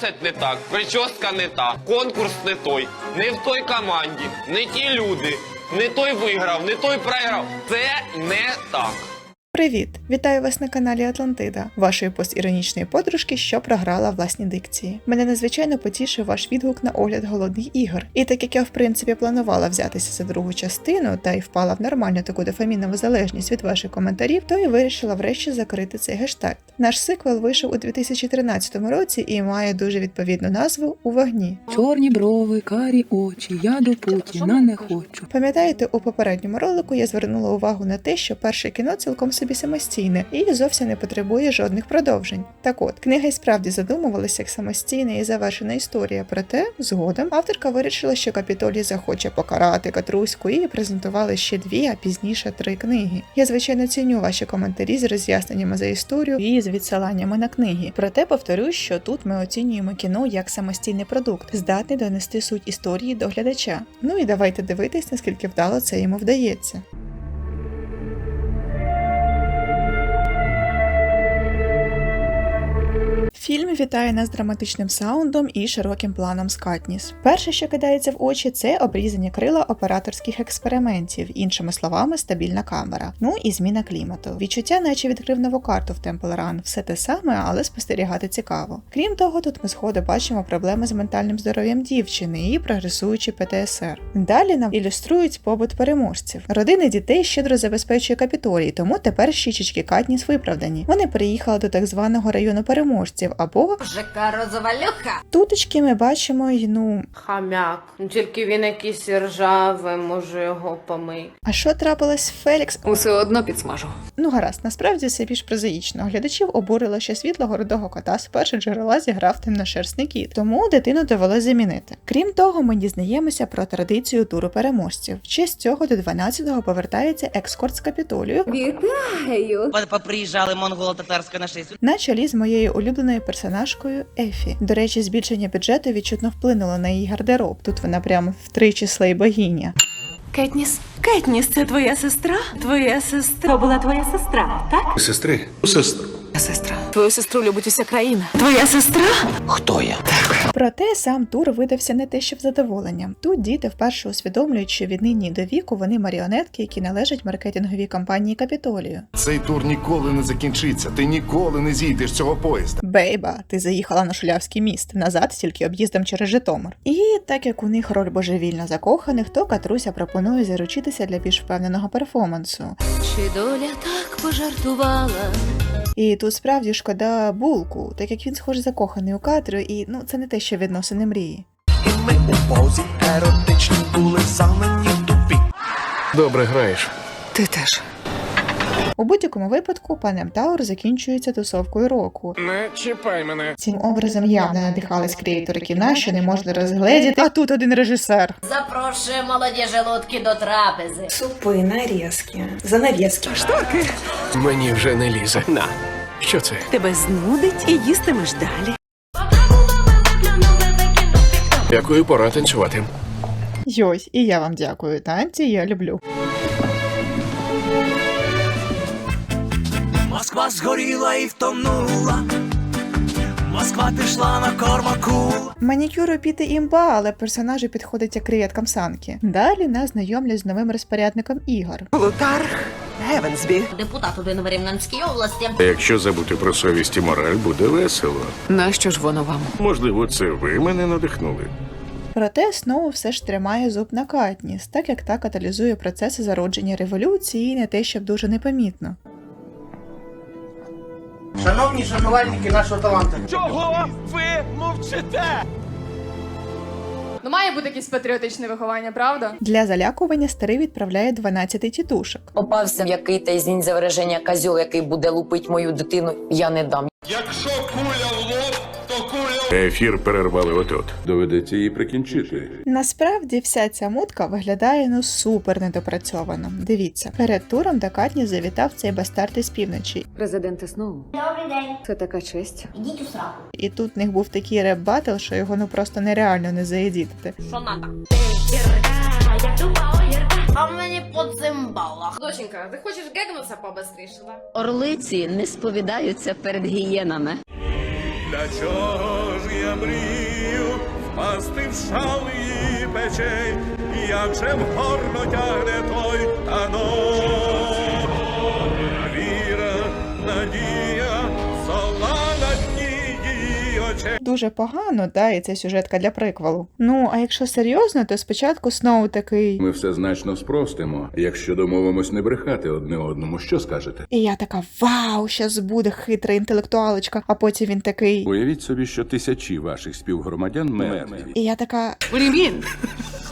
Красять не так, прическа не та, конкурс не той, не в той команді, не ті люди, не той виграв, не той програв. Це не так. Привіт! Вітаю вас на каналі Атлантида, вашої постіронічної подружки, що програла власні дикції. Мене надзвичайно потішив ваш відгук на огляд голодних ігор. І так як я в принципі планувала взятися за другу частину та й впала в нормальну таку дофамінову залежність від ваших коментарів, то і вирішила врешті закрити цей гештальт. Наш сиквел вийшов у 2013 році і має дуже відповідну назву у вогні. Чорні брови, карі очі, я до Путіна не хочу. Пам'ятаєте, у попередньому ролику я звернула увагу на те, що перше кіно цілком собі самостійне і зовсім не потребує жодних продовжень. Так от, книга й справді задумувалася як самостійна і завершена історія, проте згодом авторка вирішила, що Капітолій захоче покарати Катруську і презентували ще дві, а пізніше три книги. Я звичайно ціню ваші коментарі з роз'ясненнями за історію і з відсиланнями на книги. Проте повторюсь, що тут ми оцінюємо кіно як самостійний продукт, здатний донести суть історії до глядача. Ну і давайте дивитись, наскільки вдало це йому вдається. Фільм вітає нас драматичним саундом і широким планом з Катніс. Перше, що кидається в очі, це обрізані крила операторських експериментів, іншими словами, стабільна камера. Ну і зміна клімату. Відчуття, наче відкрив нову карту в Temple Run. Все те саме, але спостерігати цікаво. Крім того, тут ми сходу бачимо проблеми з ментальним здоров'ям дівчини і прогресуючий ПТСР. Далі нам ілюструють побут переможців. Родини дітей щедро забезпечує капітолій, тому тепер щічечки Катніс виправдані. Вони переїхали до так званого району переможців або ЖК Розовалюха. Тутечки ми бачимо й ну. Хам'як. Ну, Тільки він якийсь ржавий, може його помий. А що трапилось Фелікс? Усе одно підсмажу. Ну гаразд, насправді все більш прозаїчно. Глядачів обурило, що світлого рудого кота з першого джерела зіграв темношерстний кіт, тому дитину довелось замінити. Крім того, ми дізнаємося про традицію туру переможців. В честь цього до 12-го повертається екскорт з капітолію Вітаю. Приїжджали монголо-татарське нашествие. на чолі з моєю улюбленою персонажкою Ефі. До речі, збільшення бюджету відчутно вплинуло на її гардероб. Тут вона прямо в три числа й богиня. Кетніс, Кетніс, це твоя сестра? Твоя сестра. То була твоя сестра, так? Сестри, сестру. Сестра. Твою сестру любить уся країна. Твоя сестра? Хто я? Проте сам тур видався не те, що в задоволенням. Тут діти вперше усвідомлюють, що від нині до віку вони маріонетки, які належать маркетинговій компанії Капітолію. Цей тур ніколи не закінчиться. Ти ніколи не зійдеш з цього поїзда. Бейба, ти заїхала на Шулявський міст назад тільки об'їздом через Житомир. І так як у них роль божевільно закоханих, то Катруся пропонує заручитися для більш впевненого перформансу. Чи доля так пожартувала? І тут справді шкода булку, так як він схоже закоханий у кадру, і ну це не те, що відносини мрії. І ми у позі еротичні були замені в тупі. Добре граєш. Ти теж. У будь-якому випадку пан Таур закінчується тусовкою року. Не чіпай мене. Цим образом явно надихались креатори кіна, що не можна розгледіти. А тут один режисер. Запрошує молоді желудки до трапези. Супи, нарізки, занавіски. Шторки. Мені вже не лізе. На. Що це? Тебе знудить і їстимеш далі. Дякую, пора танцювати. Йось, і я вам дякую. Танці я люблю. Москва згоріла і втонула. Москва пішла на кормаку. Манікюру піти імба, але персонажі підходять як креветкам санки. Далі нас знайомлять з новим розпорядником ігор. Плутарх Гевенсбі. Депутат у Виногрівнянській області. Якщо забути про совість і мораль, буде весело. Нащо ж воно вам? Можливо, це ви мене надихнули. Проте Сноу все ж тримає зуб на Катніс, так як та каталізує процеси зародження революції і не те, щоб дуже непомітно. Шановні шанувальники нашого таланту. Ну, має бути якесь патріотичне виховання, правда? Для залякування старий відправляє 12 тітушок. Попався який та извінь за вираження козьол, який буде лупить мою дитину, я не дам. Ефір перервали отут. Доведеться її прикінчити. Насправді вся ця мутка виглядає ну супер недопрацьовано. Дивіться, перед туром до Катніс завітав цей бастард із півночі, Президенте Сноу. Добрий день. Це така честь. Ідіть у сраку. і тут в них був такий реп-батл, що його ну просто нереально не заедітити. Що надо? А мені по цимбалах. Доченька, ти хочеш гегнутися побыстріше. Орлиці не сповідаються перед гієнами. Для чого ж я мрію впасти в шал її печей, як же в горно тягне той танок. Дуже погано, да, і це сюжетка для приквелу. Ну, а якщо серйозно, то спочатку Сноу такий. Ми все значно спростимо. Якщо домовимось не брехати одне одному, що скажете? І я така, вау, щас буде хитра інтелектуалочка, а потім він такий. Уявіть собі, що тисячі ваших співгромадян мертві. І я така.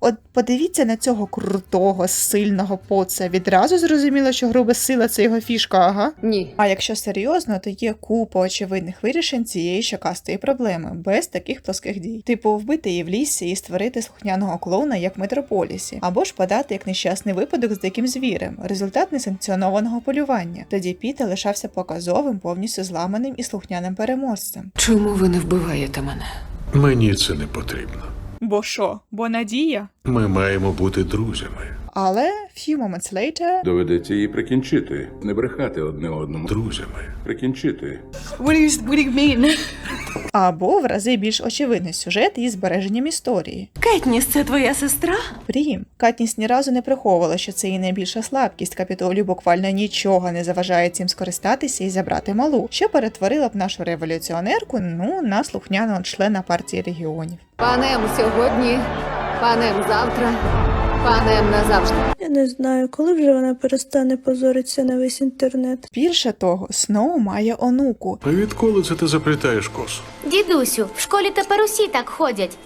От подивіться на цього крутого, сильного поца. Відразу зрозуміло, що груба сила це його фішка, ага. Ні. А якщо серйозно, то є купа очевидних вирішень цієї щокастої проблеми, без таких плоских дій. Типу, вбити її в лісі і створити слухняного клоуна як в метрополісі, або ж подати як нещасний випадок з диким звірем, результат несанкціонованого полювання. Тоді Піта лишався показовим, повністю зламаним і слухняним переможцем. Чому ви не вбиваєте мене? Мені це не потрібно. Бо що? Бо надія? Ми маємо бути друзями. Але few moments later... Доведеться її прикінчити, не брехати одне одному. Друзями. Прикінчити. або в рази більш очевидний сюжет із збереженням історії. Кетніс, це твоя сестра? Прім, Катніс ні разу не приховувала, що це її найбільша слабкість. Капітолію буквально нічого не заважає цим скористатися і забрати малу, що перетворила б нашу революціонерку ну на слухняного члена партії регіонів. Панем сьогодні, панем завтра, панем назавжди. Я не знаю, коли вже вона перестане позоритися на весь інтернет. Більше того, Сноу має онуку, А відколи це ти заплітаєш косу? Дідусю, в школі тепер усі так ходять.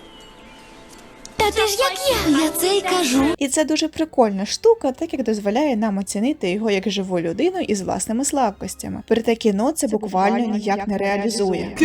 Та ти ж як я? Я це й кажу. і це дуже прикольна штука, так як дозволяє нам оцінити його як живу людину із власними слабкостями. Проте кіно це буквально ніяк не реалізує.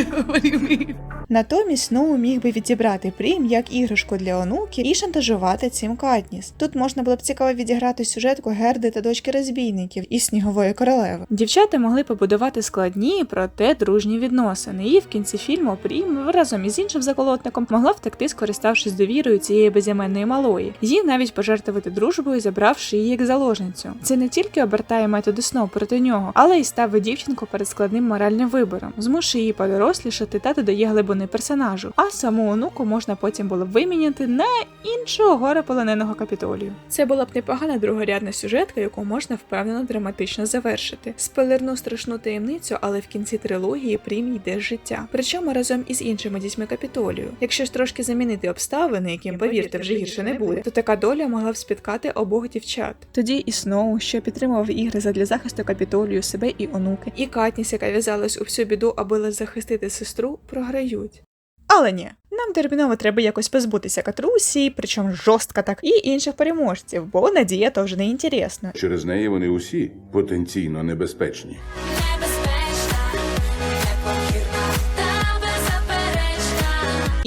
Натомість Сноу міг би відібрати прім як іграшку для онуки і шантажувати цим Катніс. Тут можна було б цікаво відіграти сюжетку Герди та дочки розбійників із снігової королеви. Дівчата могли побудувати складні, проте дружні відносини. І в кінці фільму Прім разом із іншим заколотником могла втекти, скориставшись довірою цієї безіменної малої. Їй навіть пожертвувати дружбою, забравши її як заложницю. Це не тільки обертає методи Сноу проти нього, але й ставить дівчинку перед складним моральним вибором, змушує її подорослішати та додає глибини персонажу. А саму онуку можна потім було б виміняти на іншого горе-полоненого капітолію. Це була б непогана другорядна сюжетка, яку можна впевнено драматично завершити. Спойлерну страшну таємницю, але в кінці трилогії Прім йде життя. Причому разом із іншими дітьми капітолію. Якщо ж трошки замінити обставини, яким повірте, вже гірше не буде, то така доля могла б спіткати обох дівчат. Тоді і Сноу, що підтримував ігри задля захисту капітолію себе і онуки, і Катніс, яка в'язалась у всю біду, аби лише захистити сестру, програють. Але ні, нам терміново треба якось позбутися Катрусі, причому жорстко так, і інших переможців, бо надія то вже не інтересно. Через неї вони усі потенційно небезпечні.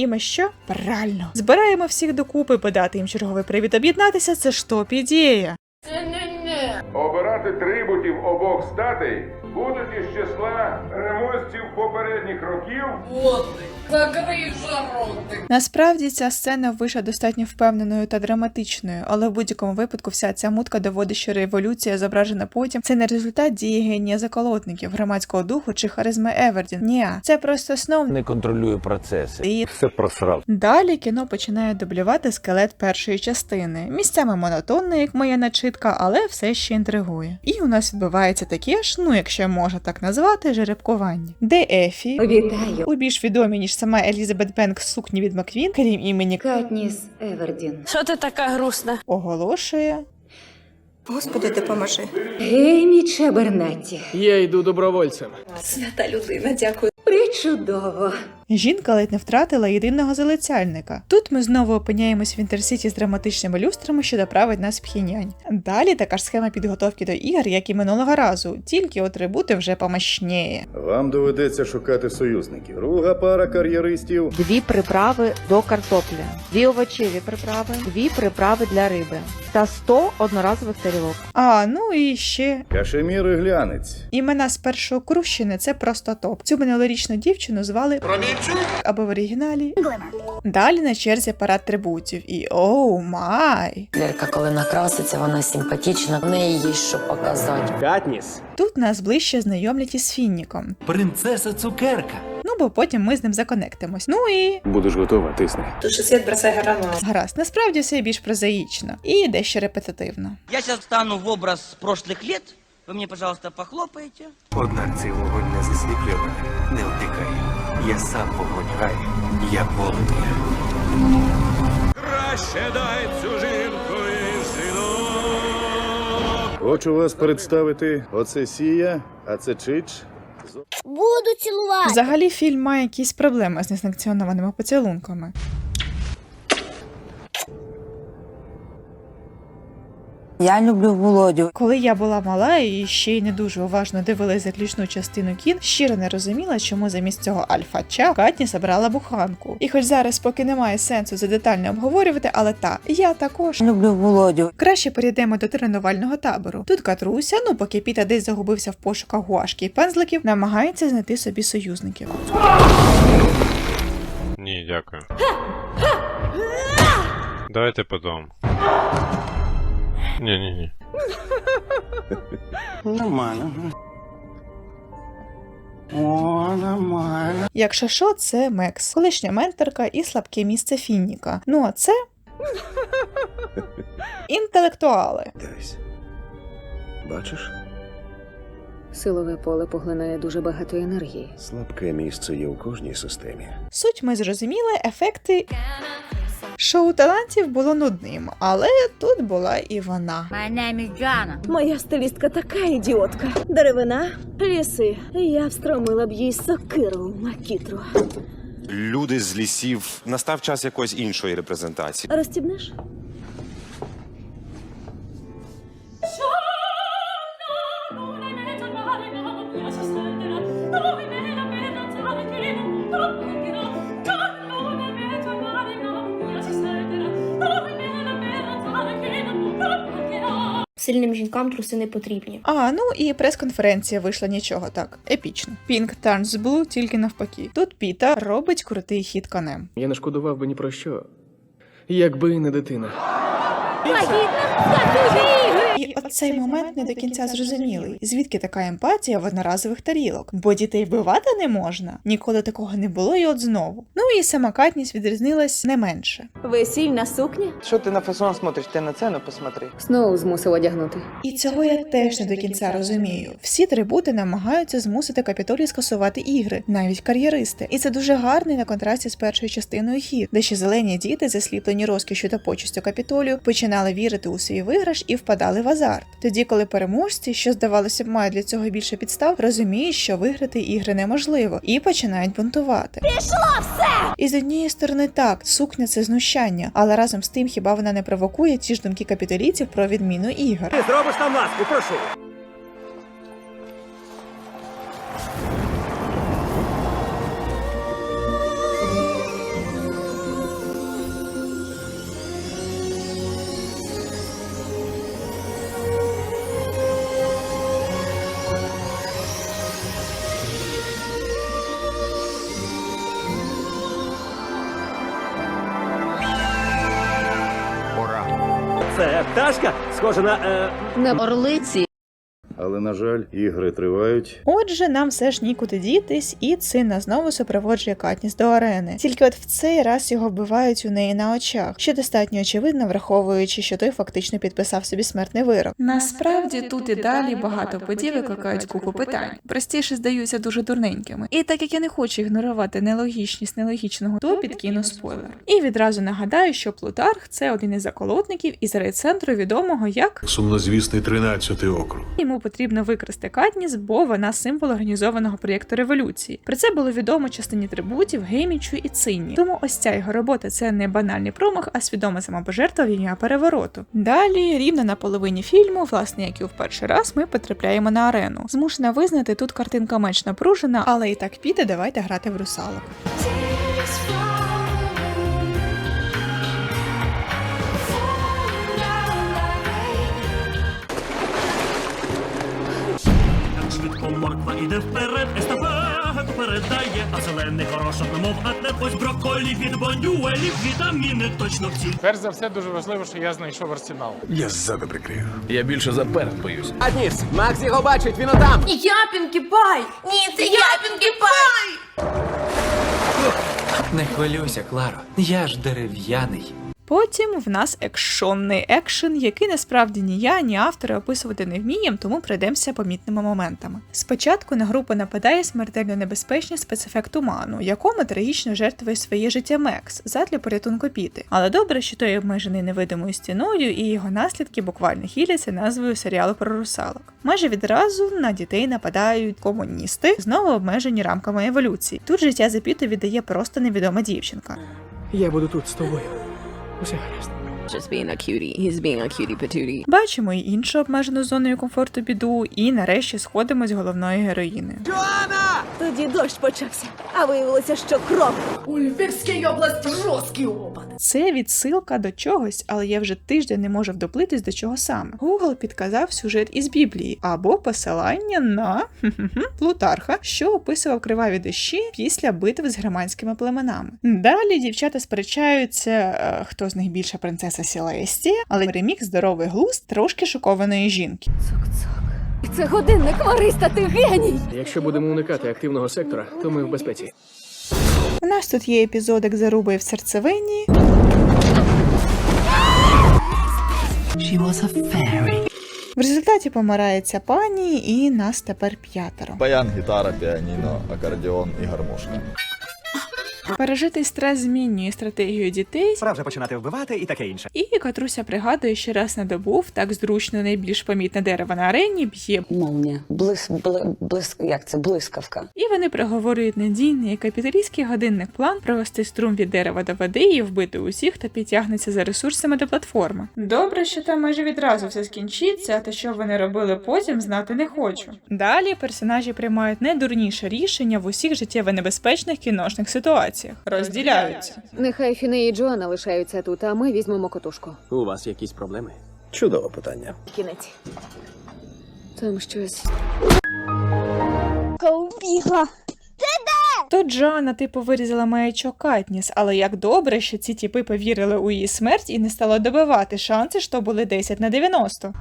І ми що? Правильно. Збираємо всіх докупи, подати їм черговий привід об'єднатися. Це ж топ ідея. Обирати трибутів обох статей будуть із числа переможців попередніх років. Насправді ця сцена вийшла достатньо впевненою та драматичною, але в будь-якому випадку вся ця мутка доводить, що революція, зображена потім, це не результат дії генія заколотників, громадського духу чи харизми Евердін. Ні, це просто снов. Не контролюю процеси. І Все просрав. Далі кіно починає дублювати скелет першої частини. Місцями монотонно, як моя начитка, але все ще інтригує. І у нас відбувається таке ж, ну якщо можна так назвати, жеребкування, де Ефі Вітаю. у більш відомій ніж сама Елізабет Бенк сукні від Маквін, крім імені Катніс Евердін. Що ти така грустна? оголошує. Господи, допоможи. Гей, мій Чебернаті. Я йду добровольцем. Свята людина, дякую. Причудово. Жінка ледь не втратила єдиного залицяльника. Тут ми знову опиняємось в інтерсіті з драматичними люстрами, що доправить нас в пхінянь. Далі така ж схема підготовки до ігор, як і минулого разу, тільки атрибути вже помощніє. Вам доведеться шукати союзників. Друга пара кар'єристів. Дві приправи до картоплі, дві овочеві приправи, дві приправи для риби та 100 одноразових тарілок. А ну і ще Кашемір і глянець. імена з першого крущини це просто топ. Цю минулорічну дівчину звали або в оригіналі. Далі на черзі парад трибутів. І оу май! Лірка, коли накраситься, вона симпатична. В неї є що показати. Катніс. Тут нас ближче знайомлять із Фінніком. Принцеса цукерка. Ну бо потім ми з ним законектимось. Ну і Будеш готова, тисни. гаразд, насправді все більш прозаїчно і дещо репетитивно. Я сейчас встану в образ прошлых лет. Вы мне, пожалуйста, похлопаете. Однак цей вогонь не засліплює не втикає. Я сам вогонь гаю, я полум'я. Краще дай цю жінку і жінок. Хочу вас представити. Оце Сія, а це Чич. Буду цілувати. Взагалі фільм має якісь проблеми з несанкціонованими поцілунками. Я люблю Володю. Коли я була мала і ще й не дуже уважно дивилась заключну частину кін, щиро не розуміла, чому замість цього альфача Катні забрала буханку. І хоч зараз поки немає сенсу це детально обговорювати, але та я також. Люблю Володю. Краще перейдемо до тренувального табору. Тут Катруся, ну поки Піта десь загубився в пошуках гуашки і пензликів, намагається знайти собі союзників. Ні, дякую. Давайте потом. Ні, ні, ні. Нормально. О, нормально. Якщо що, це Мекс, колишня менторка і слабке місце Фінніка. Ну а це інтелектуали. Дивись. Бачиш? Силове поле поглинає дуже багато енергії. Слабке місце є у кожній системі. Суть ми зрозуміли, ефекти. Шоу талантів було нудним, але тут була і вона. Моя стилістка така ідіотка. Деревина, ліси. Я встромила б їй сокиру в макітру. Люди з лісів. Настав час якоїсь іншої репрезентації. Розстібнеш? Сильним жінкам труси не потрібні. А, ну і прес-конференція вийшла нічого так, епічно. Pink turns blue, тільки навпаки. Тут Піта робить крутий хід конем. Я не шкодував би ні про що. Якби не дитина. І оцей момент не до кінця зрозумілий. Звідки така емпатія в одноразових тарілок? Бо дітей вбивати не можна. Ніколи такого не було, і от знову. Ну і сама Катніс відрізнилась не менше. Весільна сукня? Що ти на фасон смотриш? Ти на цену посмотри. Знову змусив одягнути. І цього я теж не до кінця розумію. Всі трибути намагаються змусити капітолій скасувати ігри, навіть кар'єристи. І це дуже гарний на контрасті з першою частиною хід, де ще зелені діти, засліплені розкішю та почестю капітолію, починали вірити у свій виграш і впадали в азарт. Тоді, коли переможці, що здавалося б, мають для цього більше підстав, розуміють, що виграти ігри неможливо, і починають бунтувати. Пішло все! І з однієї сторони так, сукня це знущання, але разом з тим хіба вона не провокує ті ж думки капіталістів про відміну ігор. Ти зробиш нам ласку, прошу. Схожа на. Е... Не орлиці. Але, на жаль, ігри тривають. Отже, нам все ж нікуди дітись, і Цинна знову супроводжує Катніс до арени. Тільки от в цей раз його вбивають у неї на очах, що достатньо очевидно, враховуючи, що той фактично підписав собі смертний вирок. Насправді тут і далі багато подій викликають купу питань. Простіше здаються дуже дурненькими. І так як я не хочу ігнорувати нелогічність нелогічного, то підкину спойлер. І відразу нагадаю, що Плутарх це один із заколотників із райцентру відомого як Сумнозвісний 13 округ. йому потрібно викрасти Катніс, бо вона символ організованого проєкту революції. Про це було відомо частині трибутів, Геймічу і Цинні. Тому ось ця його робота це не банальний промах, а свідома самопожертва в ім'я перевороту. Далі, рівно на половині фільму, власне, як і в перший раз, ми потрапляємо на арену. Змушена визнати, тут картинка менш напружена, Але і так піде, давайте грати в русалок. Морква іде вперед, естафету передає, а зелений горошок намов атет, ось брокколі від бонюелів, вітаміни точно всі. Перш за все дуже важливо, що я знайшов арсенал. Я ззаду прикрию. Я більше за перед боюсь. Адніс, Макс його бачить, він отам. Я Пінкі Пай! Ні, це я Пінкі Пай! Не хвилюйся, Кларо. Я ж дерев'яний. Потім в нас екшонний екшен, який насправді ні я, ні автори описувати не вміємо, тому пройдемося помітними моментами. Спочатку на групу нападає смертельно небезпечний спецефект туману, якому трагічно жертвує своє життя Мекс задля порятунку піти. Але добре, що той обмежений невидимою стіною, і його наслідки буквально хіляться назвою серіалу про русалок. Майже відразу на дітей нападають комуністи, знову обмежені рамками еволюції. Тут життя за піту віддає просто невідома дівчинка. Я буду тут з тобою. Усе гаразд. Just being a cutie. He's being a cutie patootie. Бачимо і іншу обмежену зоною комфорту біду, і нарешті сходимо з головною героїнею. Тоді дощ почався, а виявилося, що кров. У Львівській області жорсткий опад. Це відсилка до чогось, але я вже тиждень не можу вдоплитись до чого саме. Google підказав сюжет із Біблії або посилання на Плутарха, що описував криваві дощі після битв з германськими племенами. Далі дівчата сперечаються, е, хто з них більша принцеса Сілесті, але ремік здоровий глузд трошки шокованої жінки. Це годинник Мариста, ти геній! Якщо будемо уникати активного сектора, то ми в безпеці. У нас тут є епізодик зарубої в серцевині. She was a fairy. В результаті помирається пані, і нас тепер п'ятеро. Баян, гітара, піаніно, акордеон і гармошка. Пережитий стрес змінює стратегію дітей. Пора вже починати вбивати і таке інше. І Катруся пригадує, що раз на добу в так зручно найбільш помітне дерево на арені б'є Молния. Блис, бли, блис, як це? Блискавка. І вони проговорюють надійний капіталістський годинник план провести струм від дерева до води і вбити усіх, хто підтягнеться за ресурсами до платформи. Добре, що там майже відразу все скінчиться, а те, що вони робили потім, знати не хочу. Далі персонажі приймають найдурніше рішення в усіх життєво небезпечних кіношних ситуаціях. Розділяються. Нехай Фіне і Джоанна лишаються тут, а ми візьмемо котушку. У вас якісь проблеми? Чудове питання. Кінець. Там щось. Убігла. То Джоанна типу вирізала маячок Катніс, але як добре, що ці тіпи повірили у її смерть і не стало добивати шанси, що були 10 на 90.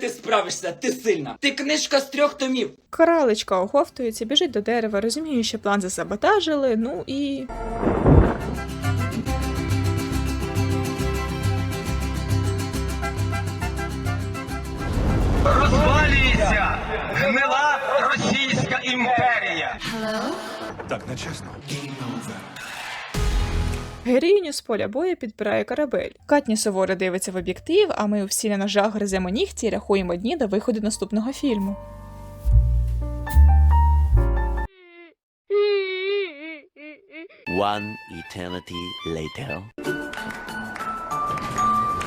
Ти справишся, ти сильна. Ти книжка з трьох томів. Коралечка оговтується, біжить до дерева, розуміє, що план засаботажили, ну і. Розвалюється Так нечесно. Героїню з поля бою підбирає корабель. Катні суворо дивиться в об'єктив, а ми всі на ножах гриземо нігті і рахуємо дні до виходу наступного фільму. One eternity later.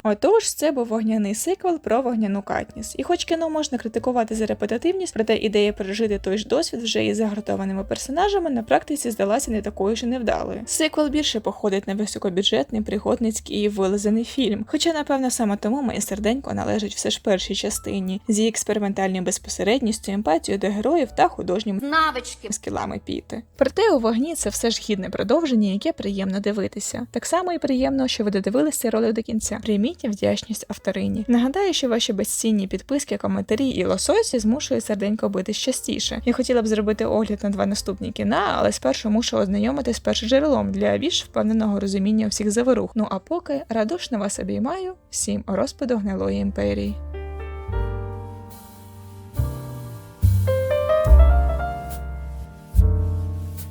Отож, це був вогняний сиквел про вогняну Катніс. І хоч кіно можна критикувати за репетитивність, проте ідея пережити той ж досвід вже із загартованими персонажами на практиці здалася не такою ж невдалою. Сиквел більше походить на високобюджетний, пригодницький і вилизаний фільм. Хоча, напевно, саме тому моє серденько належить все ж першій частині з її експериментальною безпосередністю, емпатією до героїв та художніми Навички. скілами піти. Проте у вогні це все ж гідне продовження, яке приємно дивитися. Так само і приємно, що ви додивилися ролик до кінця. Прийміть вдячність авторині. Нагадаю, що ваші безцінні підписки, коментарі і лососі змушують серденько битись частіше. Я хотіла б зробити огляд на два наступні кіна, але спершу мушу ознайомитись першим джерелом для більш впевненого розуміння всіх заворух. Ну а поки радушно вас обіймаю всім розпаду гнилої імперії.